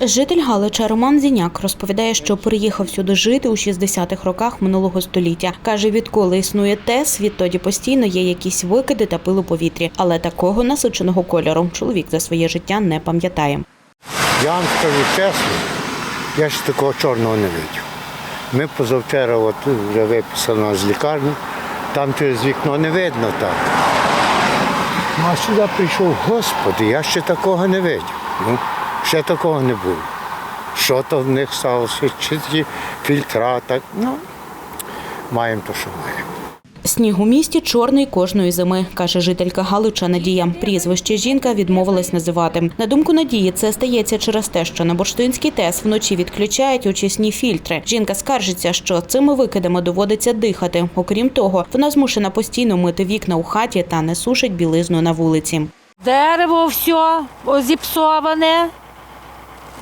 Житель Галича Роман Зіняк розповідає, що переїхав сюди жити у 60-х роках минулого століття. Каже, відколи існує ТЕС, відтоді постійно є якісь викиди та пил у повітрі, але такого насиченого кольору чоловік за своє життя не пам'ятає. Я вам скажу чесно, я ще такого чорного не бачив. Ми позавчора от вже виписано з лікарні, там через вікно не видно так. Ну, а сюди прийшов, господи, я ще такого не бачив. Ще такого не було. Що то в них сталося, чи ті фільтра, так, ну, маємо то, що маємо. Сніг у місті чорний кожної зими, каже жителька Галича Надія. Прізвище жінка відмовилась називати. На думку Надії, це стається через те, що на Бурштинський ТЕС вночі відключають очисні фільтри. Жінка скаржиться, що цими викидами доводиться дихати. Окрім того, вона змушена постійно мити вікна у хаті та не сушить білизну на вулиці. Дерево все зіпсоване.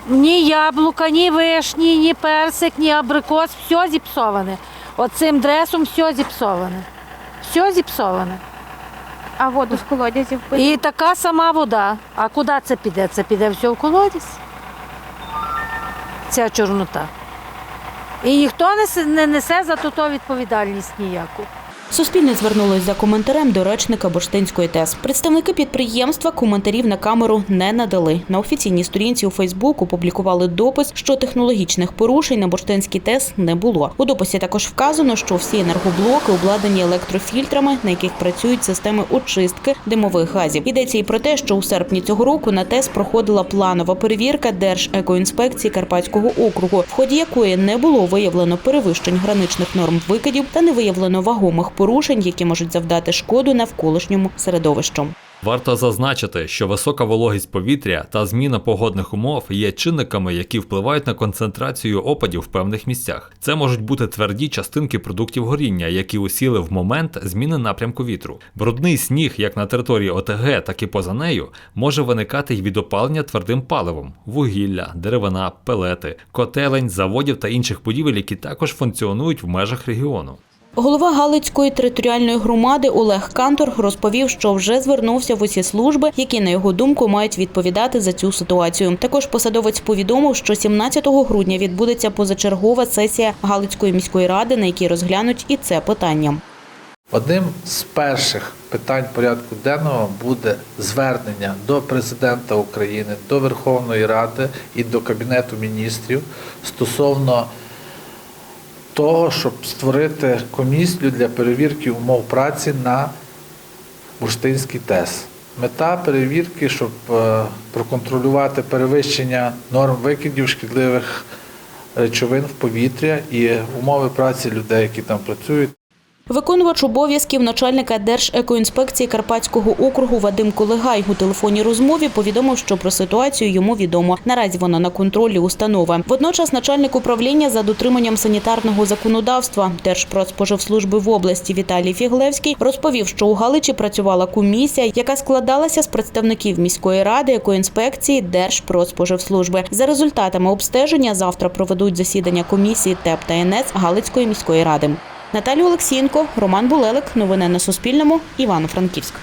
Ні яблука, ні вишні, ні персик, ні абрикос, все зіпсоване. Оцим дресом все зіпсоване. Все зіпсоване. А воду з колодязів пити? І така сама вода. А куди це піде? Це піде все в колодязь. Ця чорнота. І ніхто не не несе за то відповідальність ніяку. Суспільне звернулось за коментарем до речника Бурштинської ТЕС. Представники підприємства коментарів на камеру не надали. На офіційній сторінці у Фейсбук опублікували допис, що технологічних порушень на Бурштинській ТЕС не було. У дописі також вказано, що всі енергоблоки обладнані електрофільтрами, на яких працюють системи очистки димових газів. Йдеться і про те, що у серпні цього року на ТЕС проходила планова перевірка Держекоінспекції Карпатського округу, в ході якої не було виявлено перевищень граничних норм викидів та не виявлено вагомих порушень, які можуть завдати шкоду навколишньому середовищу. Варто зазначити, що висока вологість повітря та зміна погодних умов є чинниками, які впливають на концентрацію опадів в певних місцях. Це можуть бути тверді частинки продуктів горіння, які усіли в момент зміни напрямку вітру. Брудний сніг, як на території ОТГ, так і поза нею, може виникати й від опалення твердим паливом: вугілля, деревина, пелети, котелень, заводів та інших будівель, які також функціонують в межах регіону. Голова Галицької територіальної громади Олег Кантор розповів, що вже звернувся в усі служби, які на його думку мають відповідати за цю ситуацію. Також посадовець повідомив, що 17 грудня відбудеться позачергова сесія Галицької міської ради, на якій розглянуть і це питання. Одним з перших питань порядку денного буде звернення до президента України, до Верховної Ради і до Кабінету міністрів стосовно того, щоб створити комісію для перевірки умов праці на Бурштинський ТЕС. Мета перевірки, щоб е, проконтролювати перевищення норм викидів шкідливих речовин в повітря і умови праці людей, які там працюють. Виконувач обов'язків начальника Держекоінспекції Карпатського округу Вадим Колегай у телефонній розмові повідомив, що про ситуацію йому відомо. Наразі вона на контролі установи. Водночас начальник управління за дотриманням санітарного законодавства Держпродспоживслужби в області Віталій Фіглевський розповів, що у Галичі працювала комісія, яка складалася з представників міської ради, екоінспекції, Держпродспоживслужби. За результатами обстеження завтра проведуть засідання комісії ТЕП та НС Галицької міської ради. Наталія Олексієнко, Роман Булелик. Новини на Суспільному. Івано-Франківськ.